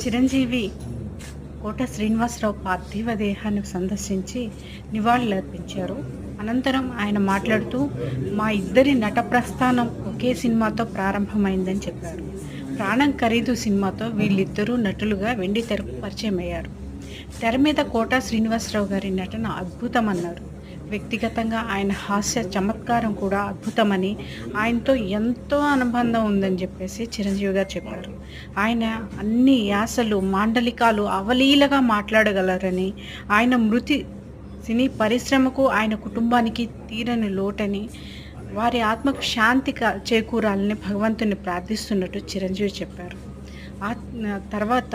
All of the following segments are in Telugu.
చిరంజీవి కోట శ్రీనివాసరావు పార్థివ దేహాన్ని సందర్శించి నివాళులర్పించారు. అనంతరం ఆయన మాట్లాడుతూ మా ఇద్దరి నట ప్రస్థానం ఒకే సినిమాతో ప్రారంభమైందని చెప్పారు. ప్రాణం ఖరీదు సినిమాతో వీళ్ళిద్దరూ నటులుగా వెండి తెరకు పరిచయం అయ్యారు తెర మీద కోట శ్రీనివాసరావు గారి నటన అద్భుతమన్నారు. వ్యక్తిగతంగా ఆయన హాస్య చమత్కారం కూడా అద్భుతమని ఆయనతో ఎంతో అనుబంధం ఉందని చెప్పేసి చిరంజీవి గారు చెప్పారు. ఆయన అన్ని యాసలు మాండలికాలు అవలీలగా మాట్లాడగలరని ఆయన మృతి సినీ పరిశ్రమకు ఆయన కుటుంబానికి తీరని లోటని వారి ఆత్మకు శాంతి చేకూరాలని భగవంతుని ప్రార్థిస్తున్నట్టు చిరంజీవి చెప్పారు. ఆ తర్వాత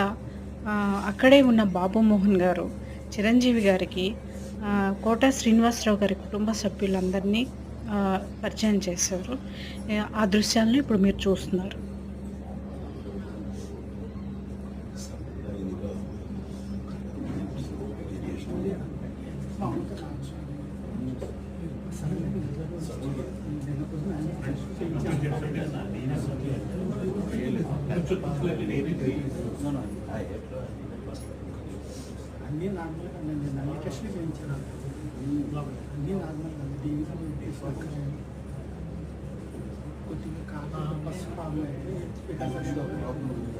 అక్కడే ఉన్న బాబు మోహన్ గారు చిరంజీవి గారికి కోట శ్రీనివాసరావు గారి కుటుంబ సభ్యులందరినీ పరిచయం చేశారు. ఆ, ఆ దృశ్యాలను ఇప్పుడు మీరు చూస్తున్నారు. అన్నీ నార్మల్గా నేను అన్ని టెస్టులు చేయించాను అన్నీ నార్మల్గా టీవీలో తీసుకొచ్చాను కొద్దిగా కాదు పసుపు